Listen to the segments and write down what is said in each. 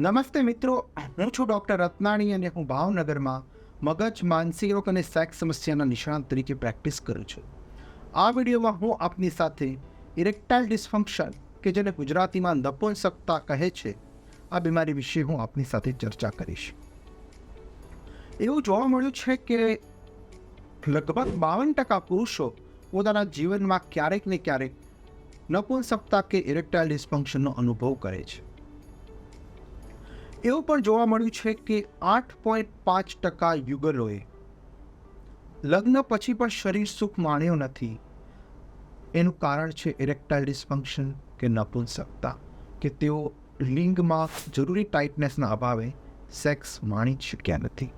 નમસ્તે મિત્રો, હું છું ડૉક્ટર રત્નાણી અને હું ભાવનગરમાં મગજ, માનસિક રોગ અને સેક્સ સમસ્યાના નિષ્ણાત તરીકે પ્રેક્ટિસ કરું છું. આ વિડીયોમાં હું આપની સાથે ઇરેક્ટાઇલ ડિસફંક્શન, કે જેને ગુજરાતીમાં નપુંસકતા કહે છે, આ બીમારી વિશે હું આપની સાથે ચર્ચા કરીશ. એવું જોવા મળ્યું છે કે લગભગ બાવન ટકા પુરુષો પોતાના જીવનમાં ક્યારેક ને ક્યારેક નપુંસકતા કે ઇરેક્ટાઇલ ડિસફંક્શનનો અનુભવ કરે છે. એવું પણ જોવા મળ્યું છે કે આઠ પોઈન્ટ પાંચ ટકા યુગલોએ લગ્ન પછી પણ શરીર સુખ માણ્યો નથી. એનું કારણ છે ઇરેક્ટાઇલ ડિસફંક્શન કે નપુંસકતા, કે તેઓ લિંગમાં જરૂરી ટાઇટનેસના અભાવે સેક્સ માણી શક્યા નથી.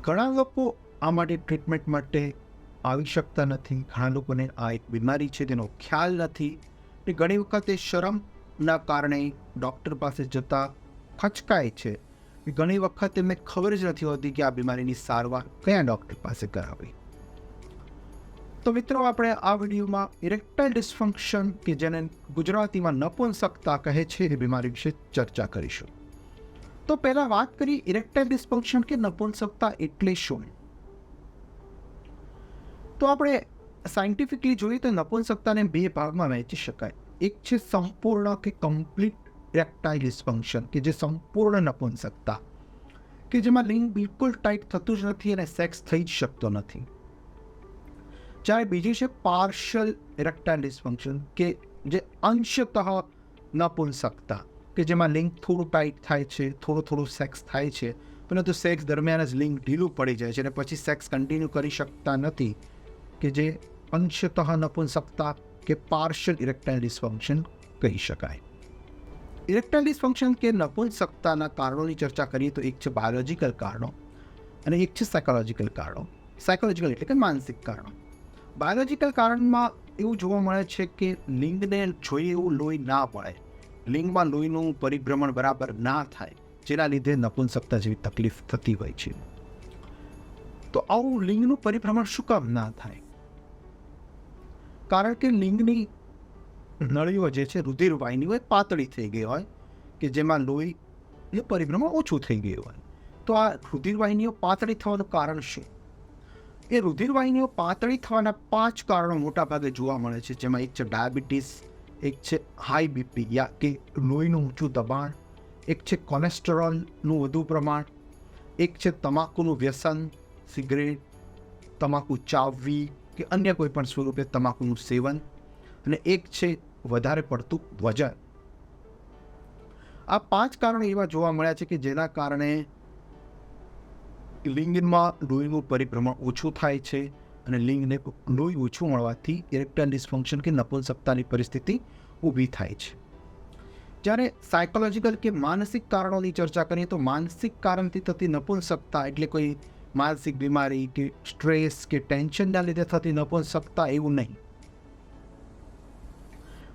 ઘણા લોકો આ માટે ટ્રીટમેન્ટ માટે આવી શકતા નથી. ઘણા લોકોને આ એક બીમારી છે, તેનો ખ્યાલ નથી. ને ઘણી વખતે શરમના કારણે ડૉક્ટર પાસે જતા ખચકાય છે. ઘણી વખત એમને ખબર જ નથી હોતી કે આ બીમારીની સારવાર કયા ડૉક્ટર પાસે કરાવવી. તો મિત્રો, આપણે આ વિડીયોમાં ઇરેક્ટાઇલ ડિસફંક્શન કે જેને ગુજરાતીમાં નપુંસકતા કહે છે એ બીમારી વિશે ચર્ચા કરીશું. તો પહેલાં વાત કરીએ ઇરેક્ટાઇલ ડિસફંક્શન કે નપુંસકતા એટલે શું? તો આપણે સાયન્ટિફિકલી જોઈએ તો નપુંસકતાને બે ભાગમાં વહેંચી શકાય. એક છે સંપૂર્ણ કે કમ્પ્લીટ ઇરેક્ટાઇલ ડિસફંક્શન કે જે સંપૂર્ણ નપુંસકતા કે જેમાં લિંગ બિલકુલ ટાઈટ થતું જ નથી અને સેક્સ થઈ જ શકતો નથી જ્યારે બીજી છે પાર્શિયલ ઇરેક્ટાઇલ ડિસફંક્શન કે જે અંશતઃ નપુંસકતા કે જેમાં લિંક થોડું ટાઈટ થાય છે થોડું થોડું સેક્સ થાય છે પરંતુ સેક્સ દરમિયાન જ લિંક ઢીલું પડી જાય છે અને પછી સેક્સ કન્ટિન્યુ કરી શકતા નથી કે જે અંશતઃ નપુંસકતા કે પાર્શિયલ ઇરેક્ટાઇલ ડિસફંક્શન કહી શકાય. ઇરેક્ટાઇલ ડિસફંક્શન કે નપુંસકતાના કારણોની ચર્ચા કરીએ તો એક છે બાયોલોજિકલ કારણો અને એક છે સાયકોલોજીકલ કારણો. સાયકોલોજીકલ એટલે કે માનસિક કારણો. બાયોલોજિકલ કારણમાં એવું જોવા મળે છે કે લિંગને જોઈએ એવું લોહી ના પડે લિંગમાં લોહીનું પરિભ્રમણ બરાબર ના થાય, જેના લીધે નપુંસકતા જેવી તકલીફ થતી હોય છે. તો આવું લિંગનું પરિભ્રમણ શું કામ ના થાય? કારણ કે લિંગની નળીઓ જે છે રુધિર વાહિનીઓ એ પાતળી થઈ ગઈ હોય કે જેમાં લોહી એ પરિભ્રમણ ઓછું થઈ ગયું હોય. તો આ રુધિરવાહિનીઓ પાતળી થવાનું કારણ શું? એ રુધિરવાહિનીઓ પાતળી થવાના પાંચ કારણો મોટાભાગે જોવા મળે છે. જેમાં એક છે ડાયાબિટીસ, એક છે હાઈ બીપી યા કે લોહીનું ઊંચું દબાણ, એક છે કોલેસ્ટ્રોલનું વધુ પ્રમાણ, એક છે તમાકુનું વ્યસન, સિગરેટ, તમાકુ ચાવવી કે અન્ય કોઈ પણ સ્વરૂપે તમાકુનું સેવન અને એક છે વધારે પડતું વજન. આ પાંચ કારણો એવા જોવા મળ્યા છે કે જેના કારણે લિંગમાં લોહીનું પરિભ્રમણ ઓછું થાય છે અને લિંગને લોહી ઓછું મળવાથી ઇરેક્ટાઇલ ડિસફંક્શન કે નપુંસકતાની પરિસ્થિતિ ઊભી થાય છે. જ્યારે સાયકોલોજીકલ કે માનસિક કારણોની ચર્ચા કરીએ તો માનસિક કારણથી થતી નપુંસકતા એટલે કોઈ માનસિક બીમારી કે સ્ટ્રેસ કે ટેન્શનના લીધે થતી નપુંસકતા એવું નહીં.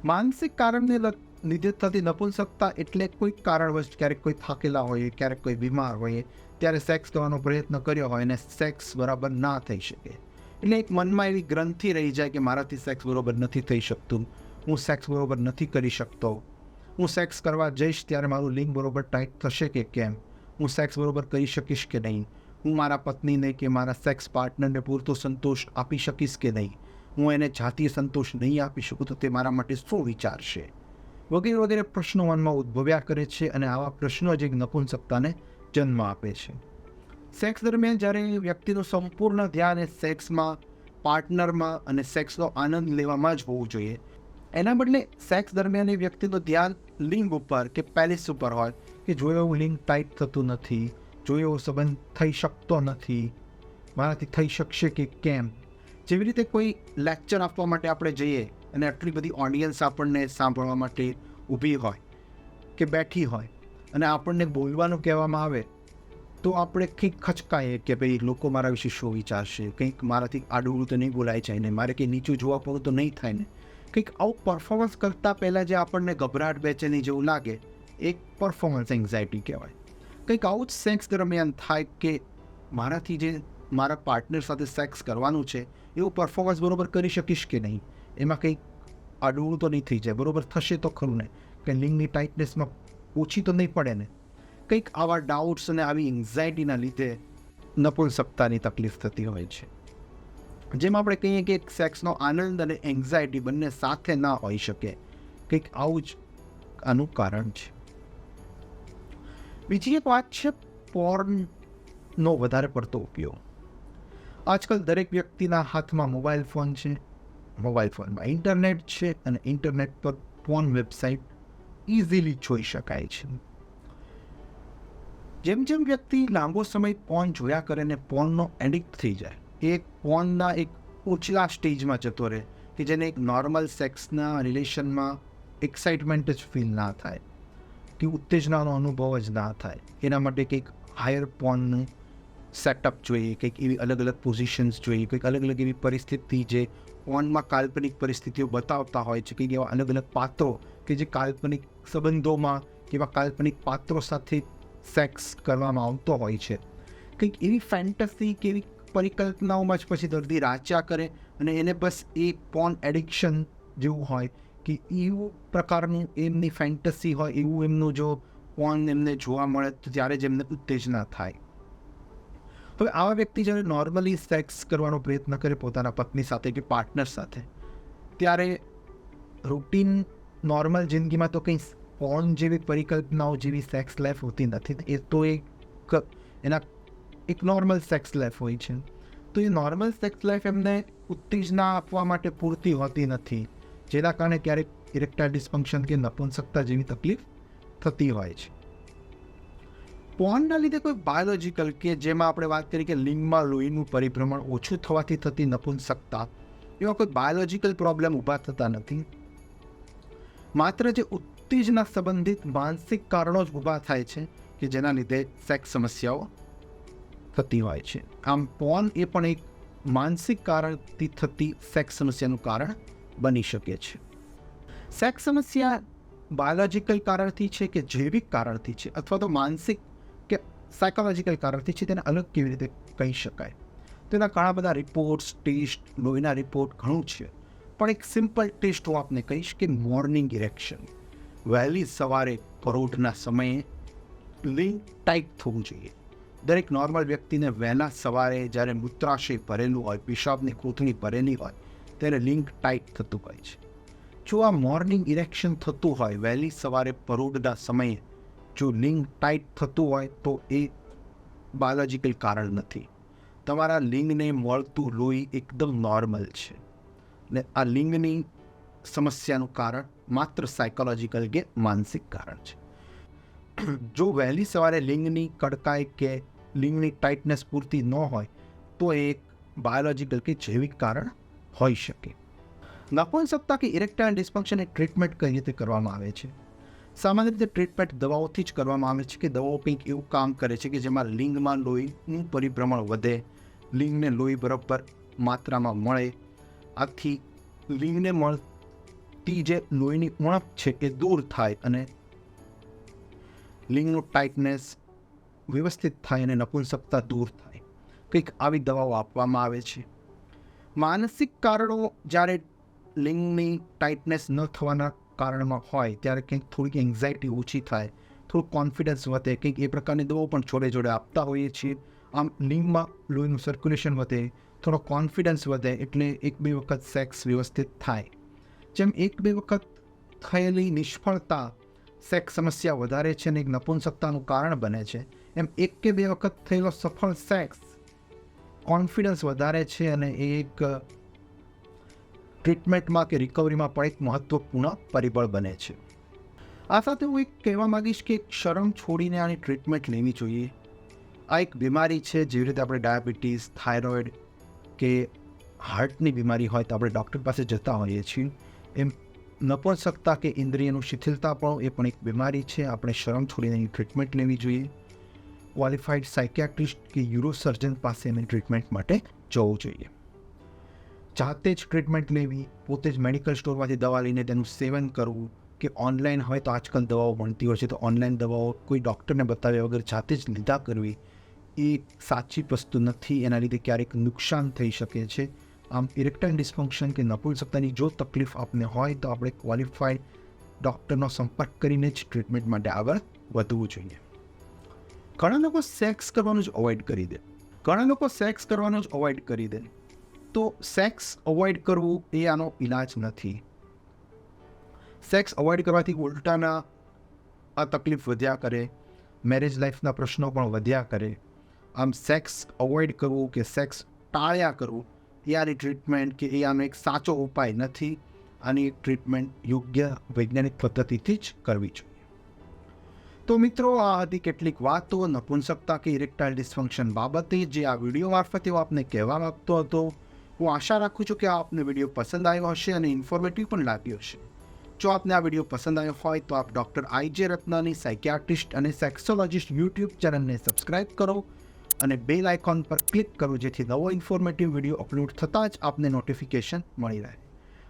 માનસિક કારણને લીધે થતી નપુંસકતા એટલે કોઈ કારણવશ ક્યારેક કોઈ થાકેલા હોય, ક્યારેક કોઈ બીમાર હોય, ત્યારે સેક્સ કરવાનો પ્રયત્ન કર્યો હોય અને સેક્સ બરાબર ના થઈ શકે. એટલે એક મનમાં એવી ગ્રંથિ રહી જાય કે મારાથી સેક્સ બરાબર નથી થઈ શકતું, હું સેક્સ બરાબર નથી કરી શકતો, હું સેક્સ કરવા જઈશ ત્યારે મારું લિંગ બરોબર ટાઈટ થશે કે કેમ, હું સેક્સ બરાબર કરી શકીશ કે નહીં હું મારા પત્નીને કે મારા સેક્સ પાર્ટનરને પૂરતો સંતોષ આપી શકીશ કે નહીં? હું એને જાતીય સંતોષ નહીં આપી શકું તો તે મારા માટે શું વિચારશે વગેરે વગેરે પ્રશ્નો મનમાં ઉદ્ભવ્યા કરે છે અને આવા પ્રશ્નો જ એક નપુંસકતાને જન્મ આપે છે. સેક્સ દરમિયાન જ્યારે વ્યક્તિનું સંપૂર્ણ ધ્યાન એ સેક્સમાં પાર્ટનરમાં અને સેક્સનો આનંદ લેવામાં જ હોવું જોઈએ. એના બદલે સેક્સ દરમિયાન એ વ્યક્તિનું ધ્યાન લિંગ ઉપર કે પેલેસ ઉપર હોય કે જો એવું લિંગ ટાઈટ થતું નથી જો એવો સંબંધ થઈ શકતો નથી. મારાથી થઈ શકશે કે કેમ? જેવી રીતે કોઈ લેક્ચર આપવા માટે આપણે જઈએ અને આટલી બધી ઓડિયન્સ આપણને સાંભળવા માટે ઊભી હોય કે બેઠી હોય અને આપણને બોલવાનું કહેવામાં આવે, તો આપણે કંઈક ખચકાઈએ કે ભાઈ લોકો મારા વિશે શું વિચારશે? કંઈક મારાથી આડું તો નહીં બોલાય જાય ને, મારે કંઈ નીચું જોવા પડું તો નહીં થાય ને. કંઈક આવું પરફોર્મન્સ કરતાં પહેલાં જે આપણને ગભરાટ બેચેની જેવું લાગે, એક પરફોર્મન્સ એન્ઝાયટી કહેવાય. કંઈક આવું જ સેક્સ દરમિયાન થાય કે મારાથી જે મારા પાર્ટનર સાથે સેક્સ કરવાનું છે, એવું પરફોર્મન્સ બરોબર કરી શકીશ કે નહીં? એમાં કંઈક અડવું તો નહીં થઈ જાય, બરોબર? થશે તો ખરું ને? કે લિંગની ટાઇટનેસમાં ઓછી તો નહીં પડે ને? કંઈક આવા ડાઉટ્સ અને આવી એન્ઝાયટીના લીધે નપુંસકતાની તકલીફ થતી હોય છે. જેમ આપણે કહીએ કે સેક્સનો આનંદ અને એન્ઝાયટી બંને સાથે ના હોઈ શકે, કંઈક આવું જ આનું કારણ છે. બીજી એક વાત છે પોર્નનો વધારે પડતો ઉપયોગ. આજકાલ દરેક વ્યક્તિના હાથમાં મોબાઈલ ફોન છે. મોબાઈલ ફોનમાં ઇન્ટરનેટ છે અને ઇન્ટરનેટ પર પોર્ન વેબસાઇટ ઇઝીલી જોઈ શકાય છે. જેમ જેમ વ્યક્તિ લાંબો સમય પોર્ન જોયા કરે ને પોર્નનો એડિક્ટ થઈ જાય, એ પોર્નના એક ઉચલા સ્ટેજમાં જતો રહે કે જેને એક નોર્મલ સેક્સના રિલેશનમાં એક્સાઇટમેન્ટ જ ફીલ ના થાય. કે ઉત્તેજનાનો અનુભવ જ ના થાય એના માટે કંઈક હાયર પોર્નનું સેટઅપ જોઈએ કંઈક એવી અલગ અલગ પોઝિશન્સ જોઈએ કંઈક અલગ અલગ એવી પરિસ્થિતિ જે પોર્નમાં કાલ્પનિક પરિસ્થિતિઓ બતાવતા હોય છે કંઈક એવા અલગ અલગ પાત્રો કે જે કાલ્પનિક સંબંધોમાં એવા કાલ્પનિક પાત્રો સાથે સેક્સ કરવામાં આવતો હોય છે કંઈક એવી ફેન્ટસી કે એવી પરિકલ્પનાઓમાં જ પછી દર્દી રાચ્યા કરે અને એને બસ એ પોર્ન એડિક્શન જેવું હોય કે એવું પ્રકારનું એમની ફેન્ટસી હોય, એવું એમનું જો પોર્ન એમને જોવા મળે તો ત્યારે જ એમને ઉત્તેજના થાય. હવે આવા વ્યક્તિ જ્યારે નોર્મલી સેક્સ કરવાનો પ્રયત્ન કરે પોતાના પત્ની સાથે કે પાર્ટનર સાથે, ત્યારે રૂટીન નોર્મલ જિંદગીમાં તો કંઈ પોર્ન જેવી પરિકલ્પનાઓ જેવી સેક્સ લાઈફ હોતી નથી. એ તો એક એના એક નોર્મલ સેક્સ લાઈફ હોય છે. તો એ નોર્મલ સેક્સ લાઈફ એમને ઉત્તેજના આપવા માટે પૂરતી હોતી નથી. જેના કારણે ક્યારેક ઇરેક્ટાઇલ ડિસ્ફંક્શન કે નપુંસકતા જેવી તકલીફ થતી હોય છે. પોનના લીધે કોઈ બાયોલોજિકલ કે જેમાં આપણે વાત કરી કે લિંગમાં લોહીનું પરિભ્રમણ ઓછું થવાથી થતી નપુંસકતા એવા કોઈ બાયોલોજિકલ પ્રોબ્લેમ ઊભા થતા નથી. માત્ર જે ઉત્તેજના સંબંધિત માનસિક કારણો જ ઊભા થાય છે કે જેના લીધે સેક્સ સમસ્યાઓ થતી હોય છે. આમ પોર્ન એ પણ એક માનસિક કારણથી થતી સેક્સ સમસ્યાનું કારણ બની શકે છે. સેક્સ સમસ્યા બાયોલોજિકલ કારણથી છે કે જૈવિક કારણથી છે? અથવા તો માનસિક કે સાયકોલોજીકલ કારણથી છે? તેને અલગ કેવી રીતે કહી શકાય? તેના ઘણા બધા રિપોર્ટ્સ ટેસ્ટ લોહીના રિપોર્ટ ઘણું છે. પણ એક સિમ્પલ ટેસ્ટ હું આપને કહીશ કે મોર્નિંગ ઇરેક્શન વહેલી સવારે પરોઢના સમયે લિંગ ટાઈટ થવું જોઈએ. દરેક નોર્મલ વ્યક્તિને વહેલા સવારે જ્યારે મૂત્રાશય ભરેલું હોય, પેશાબની કોથળી ભરેલી હોય ત્યારે લિંક ટાઈટ થતું હોય છે. જો આ મોર્નિંગ ઇરેક્શન થતું હોય, વહેલી સવારે પરોઢના સમયે જો લિંગ ટાઈટ થતું હોય, તો એ બાયોલોજિકલ કારણ નથી. તમારા લિંગને મળતું લોહી એકદમ નોર્મલ છે. ને આ લિંગની સમસ્યાનું કારણ માત્ર સાયકોલોજીકલ કે માનસિક કારણ છે. જો વહેલી સવારે લિંગની કડકાઈ કે લિંગની ટાઇટનેસ પૂરતી ન હોય, તો એ એક બાયોલોજિકલ કે જૈવિક કારણ હોઈ શકે. નપુંસકતા કે ઇરેક્ટાઇલ ડિસ્ફંક્શનની ટ્રીટમેન્ટ કઈ રીતે કરવામાં આવે છે? સામાન્ય રીતે ટ્રીટમેન્ટ દવાઓથી જ કરવામાં આવે છે કે દવાઓ કંઈક એવું કામ કરે છે કે જેમાં લિંગમાં લોહીનું પરિભ્રમણ વધે, લિંગને લોહી બરાબર માત્રામાં મળે. આથી લિંગને મળતી જે લોહીની ઉણપ છે એ દૂર થાય અને લિંગનું ટાઇટનેસ વ્યવસ્થિત થાય અને નપુંસકતા દૂર થાય. કંઈક આવી દવાઓ આપવામાં આવે છે. માનસિક કારણો જ્યારે લિંગની ટાઇટનેસ ન થવાના કારણમાં હોય, ત્યારે કંઈક થોડીક એન્ઝાયટી ઓછી થાય, થોડુંક કોન્ફિડન્સ વધે, કંઈક એ પ્રકારની દવાઓ પણ જોડે જોડે આપતા હોઈએ છીએ. આમ લિંગમાં લોહીનું સર્ક્યુલેશન વધે, થોડો કોન્ફિડન્સ વધે, એટલે એક બે વખત સેક્સ વ્યવસ્થિત થાય. જેમ એક બે વખત થયેલી નિષ્ફળતા સેક્સ સમસ્યા વધારે છે અને એક નપુંસકતાનું કારણ બને છે, એમ એક કે બે વખત થયેલો સફળ સેક્સ કોન્ફિડન્સ વધારે છે અને એ એક ટ્રીટમેન્ટમાં કે રિકવરીમાં પણ એક મહત્વપૂર્ણ પરિબળ બને છે. આ સાથે હું એક કહેવા માગીશ કે શરમ છોડીને આની ટ્રીટમેન્ટ લેવી જોઈએ. આ એક બીમારી છે, જેવી રીતે આપણે ડાયાબિટીસ, થાઇરોઇડ કે હાર્ટની બીમારી હોય તો આપણે ડૉક્ટર પાસે જતા હોઈએ છીએ. એમ નપુંસકતા કે ઇન્દ્રિયનું શિથિલતા પણ એ પણ એક બીમારી છે. આપણે શરમ છોડીને એની ટ્રીટમેન્ટ લેવી જોઈએ. ક્વોલિફાઈડ સાયકિયાટ્રિસ્ટ કે યુરોસર્જન પાસે એની ટ્રીટમેન્ટ માટે જવું જોઈએ. જાતે જ ટ્રીટમેન્ટ લેવી, પોતે જ મેડિકલ સ્ટોરમાંથી દવા લઈને તેનું સેવન કરવું કે ઓનલાઈન હોય તો આજકાલ દવાઓ મળતી હોય છે તો ઓનલાઈન દવાઓ કોઈ ડૉક્ટરને બતાવ્યા વગર જાતે જ લીધા કરવી એ સાચી વસ્તુ નથી. એના લીધે ક્યારેક નુકસાન થઈ શકે છે. આમ ઇરેક્ટાઇલ ડિસ્ફંક્શન કે નપુંસકતાની જો તકલીફ આપને હોય તો આપણે ક્વોલિફાઈડ ડૉક્ટરનો સંપર્ક કરીને જ ટ્રીટમેન્ટ માટે આગળ વધવું જોઈએ. ઘણા લોકો સેક્સ કરવાનું જ અવોઇડ કરી દે. ઘણા લોકો સેક્સ કરવાનું જ અવોઇડ કરી દે. તો સેક્સ અવોઇડ કરવું એ આનો ઈલાજ નથી. સેક્સ અવોઇડ કરવાથી ઉલટાના આ તકલીફ વધ્યા કરે મેરેજ લાઈફના પ્રશ્નો પણ વધ્યા કરે. આમ સેક્સ અવોઇડ કરવું કે સેક્સ ટાળ્યા કરવું, એ આની ટ્રીટમેન્ટ કે એ આનો એક સાચો ઉપાય નથી. આની ટ્રીટમેન્ટ યોગ્ય વૈજ્ઞાનિક પદ્ધતિથી જ કરવી જોઈએ. તો મિત્રો, આ હતી કેટલીક વાતો નપુંસકતા કે ઇરેક્ટાઇલ ડિસ્ફંક્શન બાબતે જે આ વીડિયો મારફતે હું આપને કહેવા માગતો હતો. હું આશા રાખું છું કે આપને વીડિયો પસંદ આવ્યો હશે અને ઇન્ફોર્મેટિવ પણ લાગ્યો હશે. જો આપને આ વીડિયો પસંદ આવ્યો હોય તો આપ ડૉક્ટર આઈજે રત્નાની સાયકિયાટ્રિસ્ટ અને સેક્સોલોજિસ્ટ યુટ્યુબ ચેનલને સબસ્ક્રાઇબ કરો અને બેલ આઇકોન પર ક્લિક કરો જેથી નવો ઇન્ફોર્મેટિવ વીડિયો અપલોડ થતાં જ આપને નોટિફિકેશન મળી રહે.